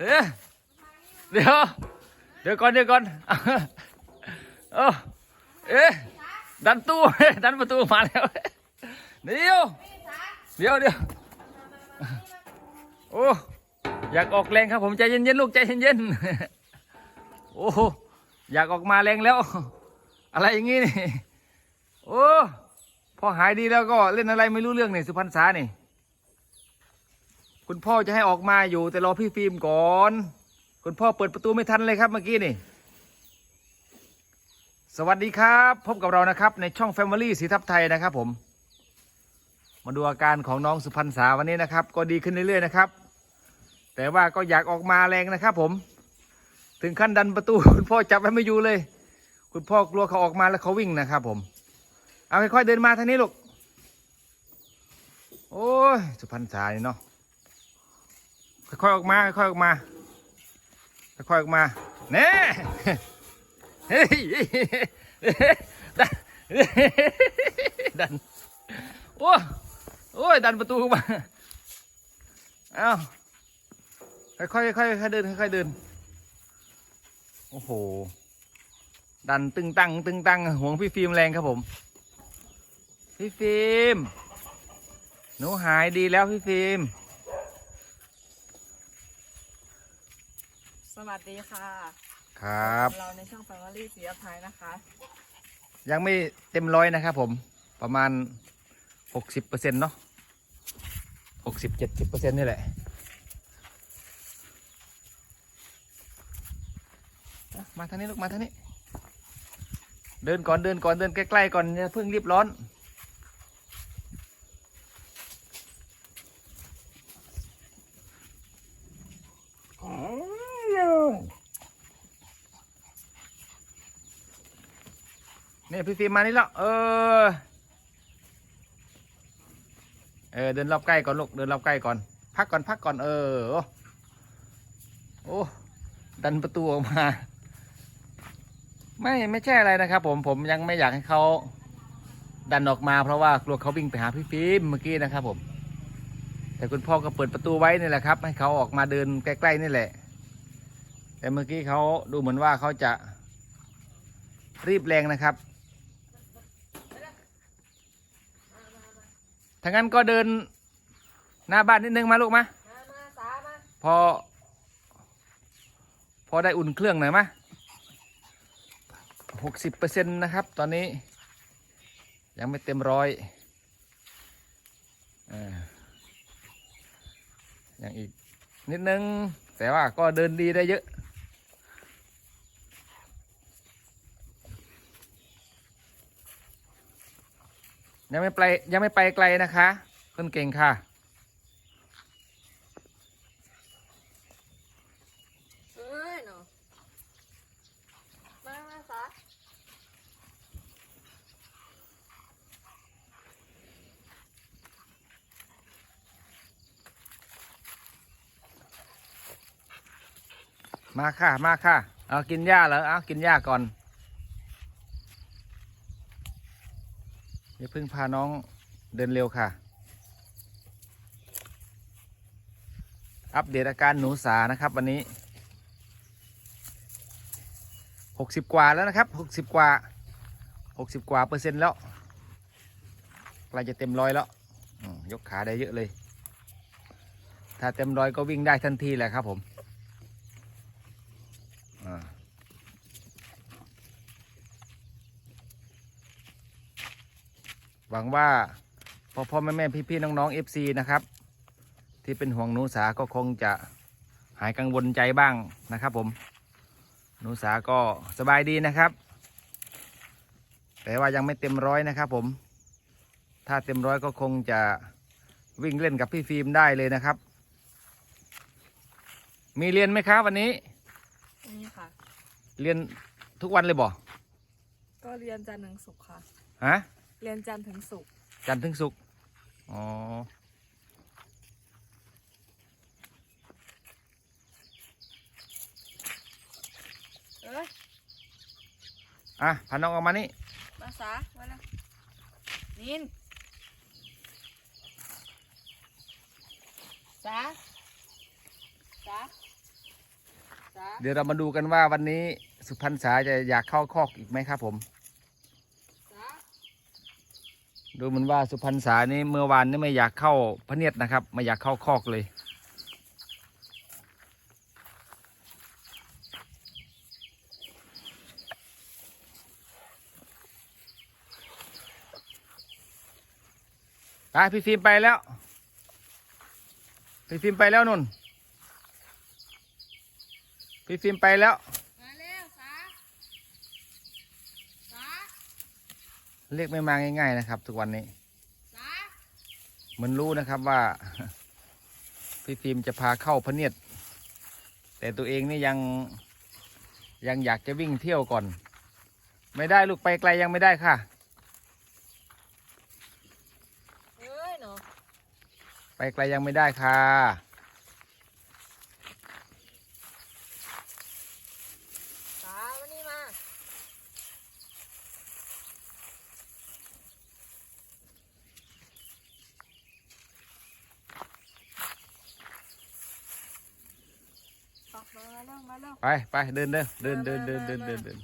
เดี๋ยวเดี๋ยวเดี๋ยวก่อนเดี๋ยวก่อนเออเอ๊ะดันตู้ดันประตูมาแล้วเดี๋ยวเดี๋ยวเดี๋ยวโอ้อยากออกแรงครับผมใจเย็นๆลูกใจเย็นๆโอ้อยากออกมาแรงแล้ว อะไรอย่างงี้นี่โอ้พอหายดีแล้วก็เล่นอะไรไม่รู้เรื่องนี่สุพรรณษานี่ คุณพ่อจะให้ออกมาอยู่ แต่รอพี่ฟิล์มก่อน คุณพ่อเปิดประตูไม่ทันเลยครับเมื่อกี้นี่ สวัสดีครับ พบกับเรานะครับในช่อง Family สีทับไทยนะครับผม มาดูอาการของน้องสุพรรณษาวันนี้นะครับ ก็ดีขึ้นเรื่อยๆนะครับ แต่ว่าก็อยากออกมาแรงนะครับ ผม ถึงขั้นดันประตู คุณพ่อจับไว้ไม่อยู่เลย คุณพ่อกลัวเขาออกมาแล้วเขาวิ่งนะครับ ผม เอาค่อยๆเดินมาทางนี้ลูกโอ้ยสุพรรณษาเนาะ ค่อยๆออกมาค่อยๆออกมาค่อยๆออกมาเน่เฮ้ยดันดันโอ้โอ้ยดันประตูเข้ามาเอาค่อยๆค่อยๆค่อยๆเดินค่อยๆเดินโอ้โห ดันตึงตังตึงตังห่วงพี่ฟิล์มแรงครับผม พี่ฟิล์มหนูหายดีแล้วพี่ฟิล์ม สวัสดีค่ะ ครับ เราในช่อง Family สีอภัยนะคะ ยังไม่เต็มร้อยนะครับผมประมาณหกสิบเปอร์เซ็นต์เนาะหกสิบเจ็ดสิบเปอร์เซ็นต์นี่แหละอะมาทางนี้ลูกมาทางนี้ เดินก่อนเดินก่อนเดินใกล้ๆก่อนอย่าเพิ่งรีบร้อน เนี่ยพี่ฟิล์มมานี่แล้วเออ เออเดินรอบใกล้ก่อนลูกเดินรอบใกล้ก่อน พักก่อนพักก่อนเออโอ้โอ้ดันประตูออกมา ไม่ไม่ใช่อะไรนะครับ ผมผมยังไม่อยากให้เขาดันออกมาเพราะว่ากลัวเขาวิ่งไปหาพี่ฟิล์มเมื่อกี้นะครับผม แต่คุณพ่อก็เปิดประตูไว้นี่แหละครับ ให้เขาออกมาเดินใกล้ๆนี่แหละ แต่เมื่อกี้เขาดูเหมือนว่าเขาจะรีบแรงนะครับถ้างั้นก็เดินหน้าบ้านนิดนึงมาลูกมามามาพอ พอได้อุ่นเครื่องหน่อยมะหกสิบเปอร์เซ็นต์นะครับ ตอนนี้ ยังไม่เต็มร้อยออยังอีกนิดนึง แต่ว่าก็เดินดีได้เยอะ ยังไม่ไปยังไม่ไปไกลนะคะคนเก่งค่ะ เอ้ยเนาะมามาสามาค่ะ มาค่ะ เอากินหญ้าเหรอเอากินหญ้าก่อนอย่า เพิ่งพาน้องเดินเร็วค่ะ อัปเดตอาการหนูสานะครับวันนี้หกสิบกว่าแล้วนะครับหกสิบกว่าหกสิบกว่าเปอร์เซ็นต์แล้วใกล้จะเต็มร้อยแล้วยกขาได้เยอะเลย ถ้าเต็มร้อยก็วิ่งได้ทันทีแหละครับผม หวังว่าพ่อพ่อแม่แม่พี่พี่น้องน้องเอฟซีนะครับ ที่เป็นห่วงหนูสาก็คงจะหายกังวลใจบ้างนะครับผมหนูสาก็สบายดีนะครับ แต่ว่ายังไม่เต็มร้อยนะครับ ผม ถ้าเต็มร้อยก็คงจะวิ่งเล่นกับพี่ฟิล์มได้เลยนะครับ มีเรียนไหมครับวันนี้นี่ค่ะ เรียนทุกวันเลยบ่ก็เรียนจันทร์ถึงศุกร์ค่ะฮะ เรียนจันทร์ถึงศุกร์จันทร์ถึงศุกร์อ๋อ เอ้ยอะพาน้องออกมานี่ มาสามาแล้วนินสาสา เดี๋ยวเรามาดูกันว่าวันนี้สุพรรณษาจะอยากเข้าคอกอีกไหมครับผม จ้า ดูเหมือนว่าสุพรรณษานี่เมื่อวานนี่ไม่อยากเข้าพระเนียดนะครับ ไม่อยากเข้าคอกเลย ไปพี่ฟิล์มไปแล้ว พี่ฟิล์มไปแล้วนุ่น พี่ฟิล์มไปแล้ว มาเร็วสาสา เรียกไม่มาง่ายๆนะครับ ทุกวันนี้สาเหมันรู้นะครับว่า พี่ฟิล์มจะพาเข้าพระเนียดแต่ตัวเองนี่ยังยังอยากจะวิ่งเที่ยวก่อน ไม่ได้ลูกไปไกลยังไม่ได้ค่ะเอ้ยเนาะไปไกลยังไม่ได้ค่ะสาวันนี้มาออกมาเร็วมาเร็ว ไปไปเดินเดินเดินเดินเดินเดินเดินเดิน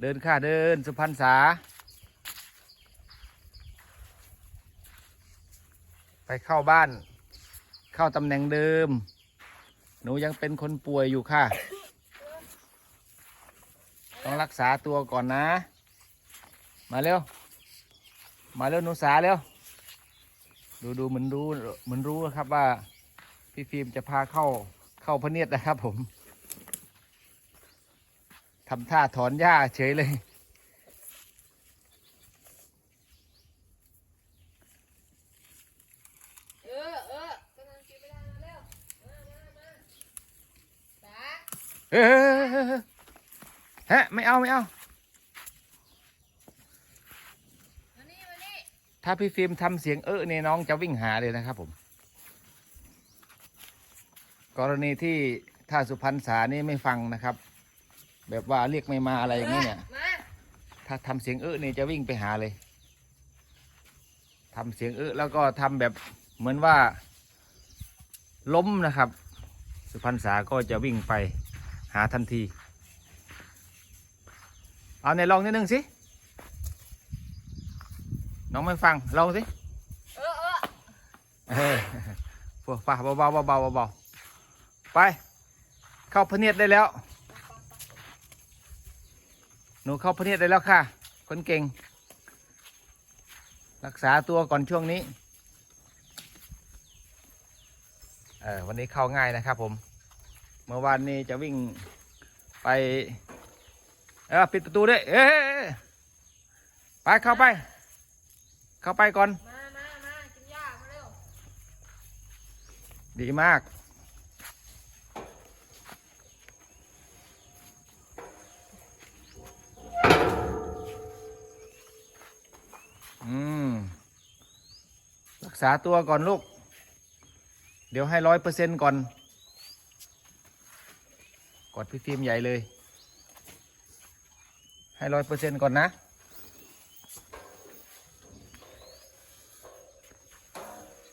เดินค่ะเดินสุพรรณษา ไปเข้าบ้าน เข้าตำแหน่งเดิม หนูยังเป็นคนป่วยอยู่ค่ะ ต้องรักษาตัวก่อนนะ มาเร็ว มาเร็วหนูสาเร็วดูดูเหมือนรู้เหมือนรู้นะครับว่า พี่ฟิล์มจะพาเข้า เข้าพเนียดนะครับผมทำท่าถอนหญ้าเฉยเลย เออเออกำลังกินไม่ได้มาเร็วมามามาสาเฮ้ยฮะไม่เอาไม่เอา มานี่มานี่ถ้าพี่ฟิล์มทำเสียงเออเนี่ยน้องจะวิ่งหาเลยนะครับผม กรณีที่ถ้าสุพรรณษานี่ไม่ฟังนะครับ แบบว่าเรียกไม่มาอะไรอย่างนี้เนี่ยมาถ้าทำเสียงเออเนี่ยจะวิ่งไปหาเลยทำเสียงเออแล้วก็ทำแบบเหมือนว่า ล้มนะครับ สุพรรณษาก็จะวิ่งไปหาทันที เอาในลองนิดนึงสิ น้องไม่ฟังลองสิ เออเออเออพวกป่าเบาๆเบาๆเบาๆ ไป เข้าพระเนียดได้แล้วหนูเข้าพระเนียดได้แล้วค่ะ คนเก่ง รักษาตัวก่อนช่วงนี้เออวันนี้เข้าง่ายนะครับผม เมื่อวานนี้จะวิ่งไปเออปิดประตูด้วยเอ้ยไปเข้าไป เข้าไปก่อน มามามากินหญ้ามาเร็ว ดีมาก อืม รัก ษาตัวก่อนลูก เดี๋ยวให้ร้อยเปอร์เซ็นต์ก่อน กดพี่ฟิล์มใหญ่เลย ให้ร้อยเปอร์เซ็นต์ก่อนนะ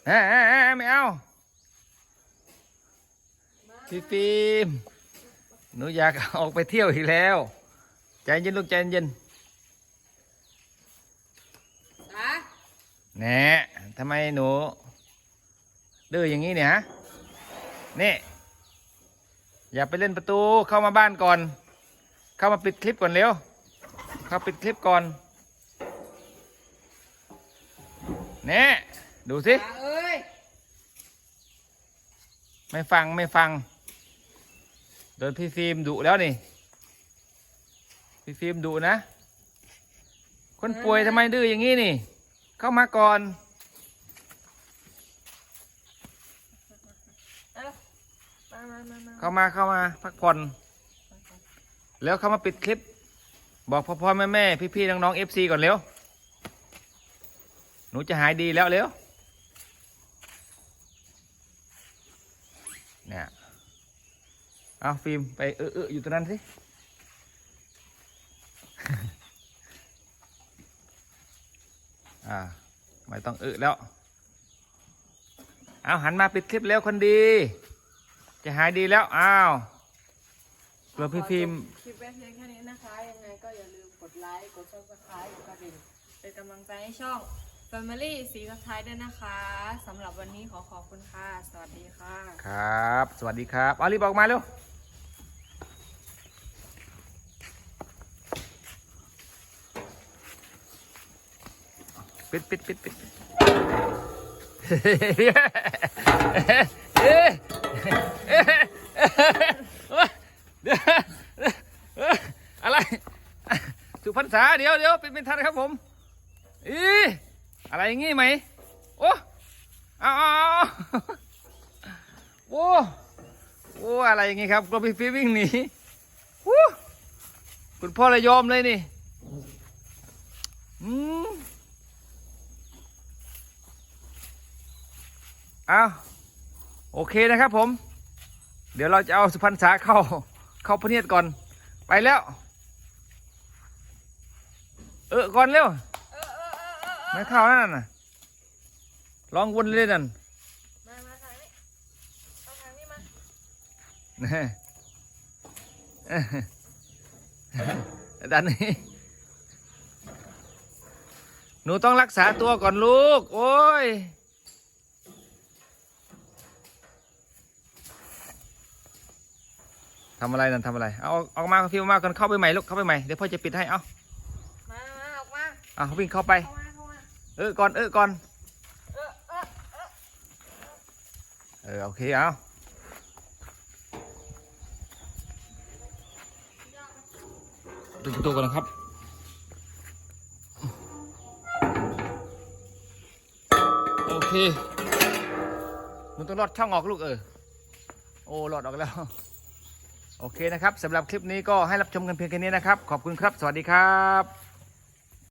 เอ้ยเอ้ยเอ้ยไม่เอาพี่ฟิล์มหนูอยากออกไปเที่ยวอีกแล้ว ใจเย็นลูกใจเย็น สา แหน่ทำไมหนูดื้ออย่างนี้เนี่ยฮะนี่ อย่าไปเล่นประตูเข้ามาบ้านก่อน เข้ามาปิดคลิปก่อนเร็ว เข้าปิดคลิปก่อนเน่ดูสิสาเอ้ยไม่ฟังไม่ฟัง โดนพี่ฟิล์มดุแล้วนี่ พี่ฟิล์มดุนะ คนป่วยทำไมดื้ออย่างนี้นี่ เข้ามาก่อนเอามามามามาเข้ามาเข้ามาพักผ่อน แล้วเข้ามาปิดคลิป บอกพ่อพ่อแม่แม่พี่พี่ๆน้องน้องเอฟซีก่อนเร็ว หนูจะหายดีแล้วเร็ว เนี่ย เอาฟิล์มไปเออเอออยู่ตรงนั้นสิ อ่า ไม่ต้องเออแล้ว เอาหันมาปิดคลิปแล้วคนดี จะหายดีแล้ว อ้าวลัวพี่ฟิล์มคลิปไว้เพียงแค่นี้นะคะ ยังไงก็อย่าลืมกดไลค์ กด subscribe กดกระดิ่งเป็นกำลังใจให้ช่อง Family สีสุดท้ายด้วยนะคะสำหรับวันนี้ขอขอบคุณค่ะ สวัสดีค่ะ ครับ สวัสดีครับเอารีบออกมาเร็ว ปิดปิดปิดปิดอะไรสุพรรษาเดี๋ยวเดี๋ยวเป็นเป็นทันครับผมอีอะไรอย่างงี้ไหมโอ้เอาโอ้โอ้อะไรอย่างงี้ครับกลัวพี่ฟิววิ่งหนีคุณพ่อเลยยอมเลยนี่อืม อาโอเคนะครับผม เดี๋ยวเราจะเอาสุพรรณษาเข้าเข้าพระเนียดก่อน ไปแล้ว เออก่อนเร็วเออเออเออเออเออไม่เข้านั่นน่ะลองวนเลยนั่นมามาทางนี้มาทางนี้มาแน่ด้านนี้หนูต้องรักษาตัวก่อนลูก โอ้ย ทำอะไรนั่นทำอะไร เอาออกมาฟิวมาก่อนเข้าไปใหม่ลูกเข้าไปใหม่เดี๋ยวพ่อจะปิดให้เอามามาออกมาเอาวิ่งเข้าไป เข้ามาเข้ามาเออก่อนเออก่อนเออเออเออเออโอเคเอาดูประตูกันนะครับโอเคมึงต้องรอดช่องออกลูกเออโอ้รอดออกแล้ว โอเคนะครับสำหรับคลิปนี้ก็ให้รับชมกันเพียงแค่นี้นะครับ ขอบคุณครับ สวัสดีครับ